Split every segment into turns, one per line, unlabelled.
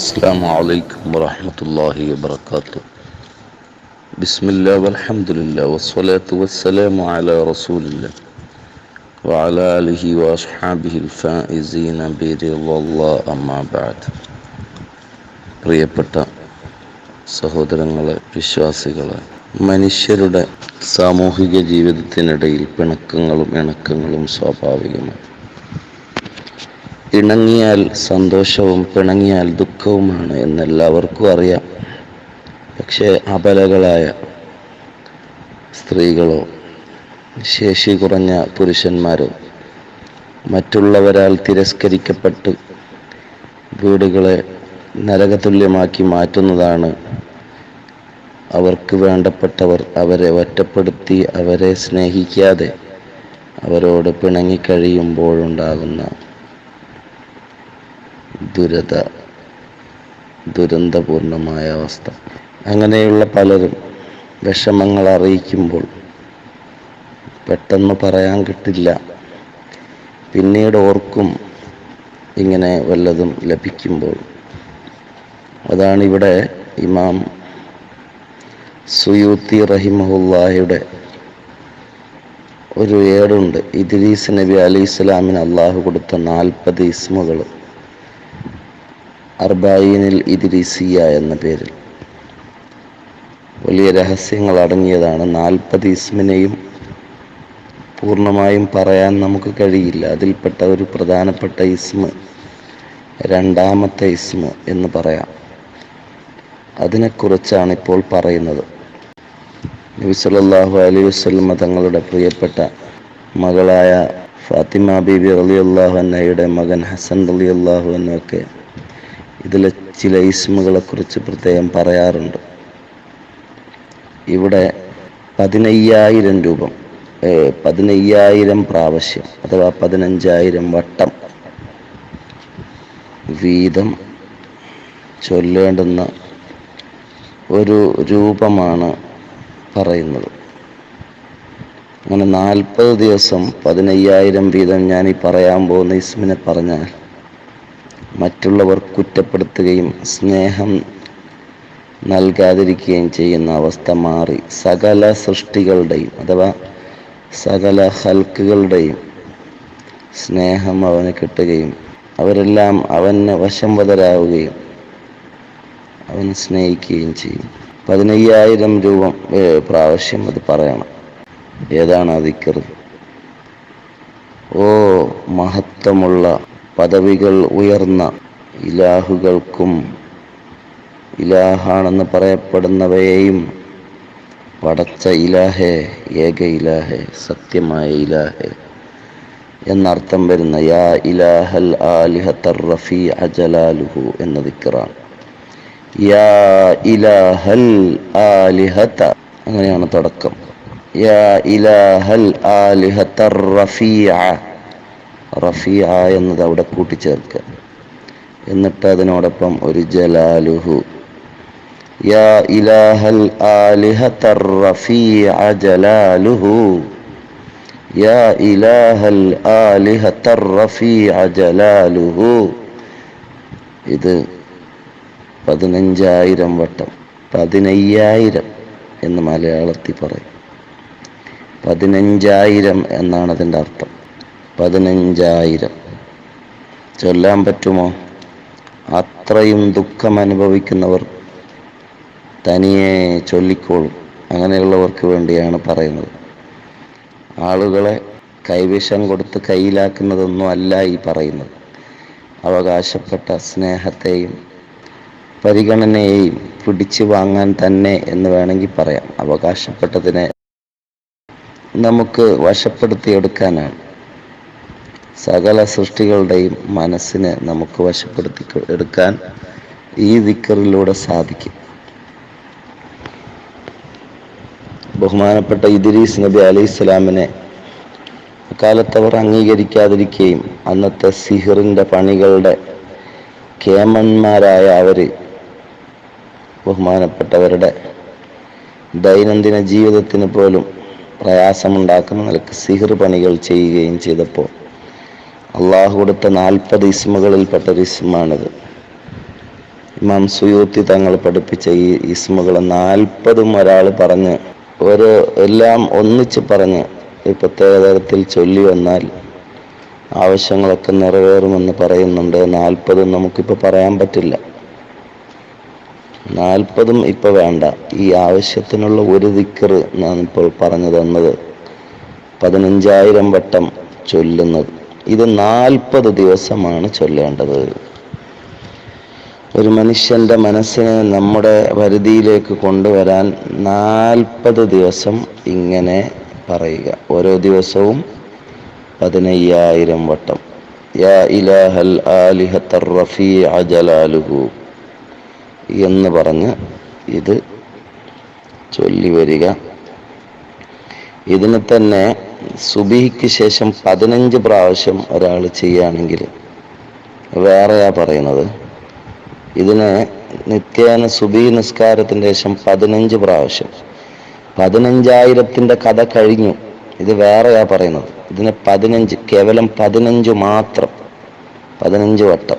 السلام عليكم ورحمة الله وبركاته بسم الله والحمد لله والصلاة والسلام على رسول الله وعلى آله وأصحابه الفائزين برضا الله أما بعد പ്രിയപ്പെട്ട സഹോദരങ്ങളെ വിശ്വാസികളെ മനുഷ്യരുടെ സാമൂഹിക ജീവിതത്തിനിടയിൽ പിണക്കങ്ങളും ഇണക്കങ്ങളും സ്വാഭാവികമാണ് ഇണങ്ങിയാൽ സന്തോഷവും പിണങ്ങിയാൽ ദുഃഖവുമാണ് എന്നെല്ലാവർക്കും അറിയാം. പക്ഷേ അബലകളായ സ്ത്രീകളോ ശേഷി കുറഞ്ഞ പുരുഷന്മാരോ മറ്റുള്ളവരാൽ തിരസ്കരിക്കപ്പെട്ട് വീടുകളെ നരകതുല്യമാക്കി മാറ്റുന്നതാണ് അവർക്ക് വേണ്ടപ്പെട്ടവർ. അവരെ ഒറ്റപ്പെടുത്തി അവരെ സ്നേഹിക്കാതെ അവരോട് പിണങ്ങിക്കഴിയുമ്പോഴുണ്ടാകുന്ന ദുരത. ദുരന്തപൂർണമായ അവസ്ഥ. അങ്ങനെയുള്ള പലരും വിഷമങ്ങൾ അറിയിക്കുമ്പോൾ പെട്ടെന്ന് പറയാൻ കിട്ടില്ല. പിന്നീട് ഓർക്കും ഇങ്ങനെ വല്ലതും ലഭിക്കുമ്പോൾ. അതാണ് ഇവിടെ ഇമാം സുയൂത്തി റഹിമഹുല്ലാഹിയുടെ ഒരു ഏടുണ്ട്. ഇദ്രീസ് നബി അലി ഇസ്ലാമിന് അള്ളാഹു കൊടുത്ത നാൽപ്പത് ഇസ്മുകൾ അർബായിനിൽ ഇദ്രീസിയ എന്ന പേരിൽ. വലിയ രഹസ്യങ്ങൾ അടങ്ങിയതാണ്. നാൽപ്പത് ഇസ്മിനെയും പൂർണമായും പറയാൻ നമുക്ക് കഴിയില്ല. അതിൽപ്പെട്ട ഒരു പ്രധാനപ്പെട്ട ഇസ്മ രണ്ടാമത്തെ ഇസ്മ എന്ന് പറയാം. അതിനെക്കുറിച്ചാണ് ഇപ്പോൾ പറയുന്നത്. നബി സല്ലല്ലാഹു അലൈഹി വസല്ലമ തങ്ങളുടെ പ്രിയപ്പെട്ട മകളായ ഫാത്തിമ ബീബി റളിയല്ലാഹു അൻഹയുടെ മകൻ ഹസൻ റളിയല്ലാഹു അൻഹൊക്കെ ഇതിലെ ചില ഇസ്മുകളെ കുറിച്ച് പ്രത്യേകം പറയാറുണ്ട്. ഇവിടെ പതിനയ്യായിരം രൂപ പതിനയ്യായിരം പ്രാവശ്യം അഥവാ പതിനഞ്ചായിരം വട്ടം വീതം ചൊല്ലേണ്ടുന്ന ഒരു രൂപമാണ് പറയുന്നത്. അങ്ങനെ നാൽപ്പത് ദിവസം പതിനയ്യായിരം വീതം ഞാൻ ഈ പറയാൻ പോകുന്ന ഇസ്മിനെ പറഞ്ഞാൽ മറ്റുള്ളവർ കുറ്റപ്പെടുത്തുകയും സ്നേഹം നൽകാതിരിക്കുകയും ചെയ്യുന്ന അവസ്ഥ മാറി. സകല സൃഷ്ടികളുടെയും അഥവാ സകല ഹൽക്കുകളുടെയും സ്നേഹം അവന് കിട്ടുകയും അവരെല്ലാം അവന് വശംവതരാവുകയും അവൻ സ്നേഹിക്കുകയും ചെയ്യും. പതിനയ്യായിരം രൂപ പ്രാവശ്യം അത് പറയണം. ഏതാണ് അതിക്കർ ഓ മഹത്വമുള്ള പദവികൾ ഉയർന്ന ഇലാഹുകൾക്കും ഇലാഹാണെന്ന് പറയപ്പെടുന്നവയെയും പടച്ച ഇലാഹെ ഏക ഇലാഹെ സത്യമായ ഇലാഹെ എന്നർത്ഥം വരുന്ന യാ ഇലാഹൽ ആലിഹത്തർ റഫീ അജലാലുഹു എന്ന ദിക്കറാണ്. യാ ഇലാഹൽ ആലിഹത്ത അങ്ങനെയാണ് തുടക്കം. യാ ഇലാഹൽ ആലിഹത്തർ റഫീഅ റഫീഅ എന്നത് അവിടെ കൂട്ടിച്ചേർക്കുക. എന്നിട്ട് അതിനോടൊപ്പം ഒരു ജലാലുഹു. യാ ഇലാഹൽ ആലിഹത്തർ റഫീഅ ജലാലുഹു. യാ ഇലാഹൽ ആലിഹത്തർ റഫീഅ ജലാലുഹു. ഇത് പതിനഞ്ചായിരം വട്ടം. പതിനയ്യായിരം എന്ന് മലയാളത്തിൽ പറയും. പതിനഞ്ചായിരം എന്നാണ് അതിന്റെ അർത്ഥം. പതിനഞ്ചായിരം. ചൊല്ലാൻ പറ്റുമോ? അത്രയും ദുഃഖം അനുഭവിക്കുന്നവർ തനിയെ ചൊല്ലിക്കോളും. അങ്ങനെയുള്ളവർക്ക് വേണ്ടിയാണ് പറയുന്നത്. ആളുകളെ കൈവിഷം കൊടുത്ത് കയ്യിലാക്കുന്നതൊന്നും അല്ല ഈ പറയുന്നത്. അവകാശപ്പെട്ട സ്നേഹത്തെയും പരിഗണനയെയും പിടിച്ചു വാങ്ങാൻ തന്നെ എന്ന് വേണമെങ്കിൽ പറയാം. അവകാശപ്പെട്ടതിനെ നമുക്ക് വശപ്പെടുത്തിയെടുക്കാനാണ്. സകല സൃഷ്ടികളുടെയും മനസ്സിനെ നമുക്ക് വശപ്പെടുത്തി എടുക്കാൻ ഈ ദിക്കറിലൂടെ സാധിക്കും. ബഹുമാനപ്പെട്ട ഇദ്രീസ് നബി അലി ഇസ്ലാമിനെ അക്കാലത്ത് അവർ അംഗീകരിക്കാതിരിക്കുകയും അന്നത്തെ സിഹിറിന്റെ പണികളുടെ കേമന്മാരായ അവർ ബഹുമാനപ്പെട്ടവരുടെ ദൈനംദിന ജീവിതത്തിന് പോലും പ്രയാസമുണ്ടാക്കുന്ന നിലയ്ക്ക് സിഹിർ പണികൾ ചെയ്യുകയും ചെയ്തപ്പോൾ അള്ളാഹു കൊടുത്ത നാൽപ്പത് ഇസ്മകളിൽപ്പെട്ട ഒരു ഇസ്മാണിത്. ഇമാം സുയൂത്തി തങ്ങൾ പഠിപ്പിച്ച ഈ ഇസ്മകൾ നാൽപ്പതും ഒരാൾ പറഞ്ഞ് ഒരു എല്ലാം ഒന്നിച്ച് പറഞ്ഞ് ഈ പ്രത്യേക തരത്തിൽ ചൊല്ലി വന്നാൽ ആവശ്യങ്ങളൊക്കെ നിറവേറുമെന്ന് പറയുന്നുണ്ട്. നാൽപ്പതും നമുക്കിപ്പോൾ പറയാൻ പറ്റില്ല. നാൽപ്പതും ഇപ്പൊ വേണ്ട. ഈ ആവശ്യത്തിനുള്ള ഒരു ദിക്കറ് ഞാൻ ഇപ്പോൾ പറഞ്ഞു തന്നത് പതിനഞ്ചായിരം വട്ടം ചൊല്ലുന്നത്. ഇത് നാൽപ്പത് ദിവസമാണ് ചൊല്ലേണ്ടത്. ഒരു മനുഷ്യന്റെ മനസ്സിനെ നമ്മുടെ പരിധിയിലേക്ക് കൊണ്ടുവരാൻ നാൽപ്പത് ദിവസം ഇങ്ങനെ പറയുക. ഓരോ ദിവസവും പതിനയ്യായിരം വട്ടം. യാ ഇലാഹൽ ആലിഹത്തർ റഫീ അജലാലുഹു എന്ന് പറഞ്ഞ് ഇത് ചൊല്ലി വരിക ഇതിന് തന്നെ സുബിഹിക്ക് ശേഷം പതിനഞ്ച് പ്രാവശ്യം ഒരാൾ ചെയ്യുകയാണെങ്കിൽ വേറെയാ പറയുന്നത്. ഇതിനെ നിത്യേന സുബി നിസ്കാരത്തിന് ശേഷം പതിനഞ്ച് പ്രാവശ്യം. പതിനഞ്ചായിരത്തിന്റെ കഥ കഴിഞ്ഞു. ഇത് വേറെയാ പറയുന്നത്. ഇതിന് പതിനഞ്ച് കേവലം പതിനഞ്ച് മാത്രം. പതിനഞ്ച് വട്ടം.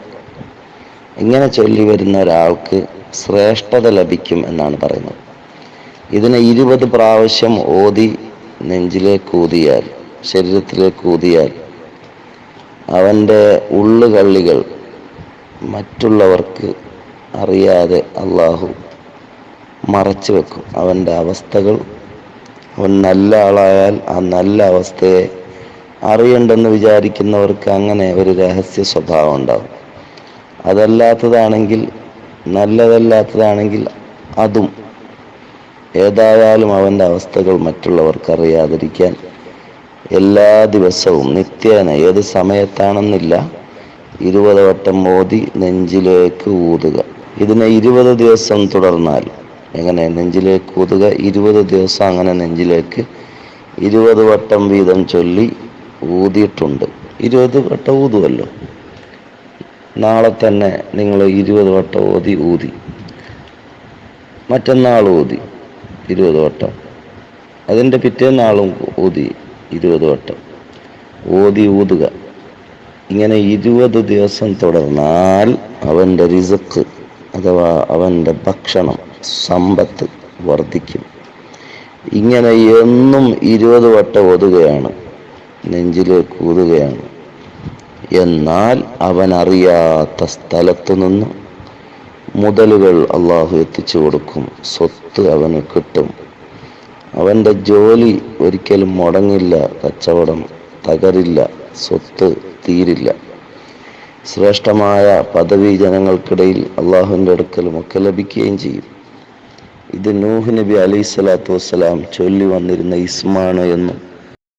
ഇങ്ങനെ ചൊല്ലി വരുന്ന ഒരാൾക്ക് ശ്രേഷ്ഠത ലഭിക്കും എന്നാണ് പറയുന്നത്. ഇതിനെ ഇരുപത് പ്രാവശ്യം ഓതി നെഞ്ചിലേക്ക് ഊതിയാൽ ശരീരത്തിലേക്ക് ഊതിയാൽ അവന്റെ ഉള്ളുകള്ളികൾ മറ്റുള്ളവർക്ക് അറിയാതെ അള്ളാഹു മറച്ചു വെക്കും. അവന്റെ അവസ്ഥകൾ അവൻ നല്ല ആളായാൽ ആ നല്ല അവസ്ഥയെ അറിയണ്ടെന്ന് വിചാരിക്കുന്നവർക്ക് അങ്ങനെ ഒരു രഹസ്യ സ്വഭാവം ഉണ്ടാവും. അതല്ലാത്തതാണെങ്കിൽ നല്ലതല്ലാത്തതാണെങ്കിൽ അതും ഏതായാലും അവന്റെ അവസ്ഥകൾ മറ്റുള്ളവർക്ക് അറിയാതിരിക്കാൻ എല്ലാ ദിവസവും നിത്യേന ഏത് സമയത്താണെന്നില്ല. ഇരുപത് വട്ടം മോദി നെഞ്ചിലേക്ക് ഊതുക. ഇതിനെ ഇരുപത് ദിവസം തുടർന്നാൽ എങ്ങനെ നെഞ്ചിലേക്ക് ഊതുക? ഇരുപത് ദിവസം അങ്ങനെ നെഞ്ചിലേക്ക് ഇരുപത് വട്ടം വീതം ചൊല്ലി ഊതിയിട്ടുണ്ട്. ഇരുപത് വട്ടം ഊതുമല്ലോ നാളെ തന്നെ നിങ്ങൾ ഇരുപത് വട്ടം ഓതി ഊതി. മറ്റന്നാൾ ഊതി ഇരുപത് വട്ടം. അതിന്റെ പിറ്റേന്നാളും ഊതി ഇരുപത് വട്ടം. ഓതി ഊതുക. ഇങ്ങനെ ഇരുപത് ദിവസം തുടർന്നാൽ അവന്റെ റിസക്ക് അഥവാ അവന്റെ ഭക്ഷണം സമ്പത്ത് വർദ്ധിക്കും. ഇങ്ങനെ എന്നും ഇരുപത് വട്ടം ഓതുകയാണ്. നെഞ്ചിലേക്ക് ഊതുകയാണ് എന്നാൽ അവൻ അറിയാത്ത സ്ഥലത്തു നിന്ന് മുതലുകൾ അള്ളാഹു എത്തിച്ചു കൊടുക്കും. സ്വത്ത് അവന് കിട്ടും. അവന്റെ ജോലി ഒരിക്കലും മുടങ്ങില്ല കച്ചവടം തകരില്ല സ്വത്ത് തീരില്ല. ശ്രേഷ്ഠമായ പദവി ജനങ്ങൾക്കിടയിൽ അള്ളാഹുവിന്റെ അടുക്കലും ഒക്കെ ലഭിക്കുകയും ചെയ്യും. ഇത് നൂഹ് നബി അലൈഹി സ്വലാത്തു വസ്സലാം ചൊല്ലി വന്നിരുന്ന ഇസ്മാണ് എന്നും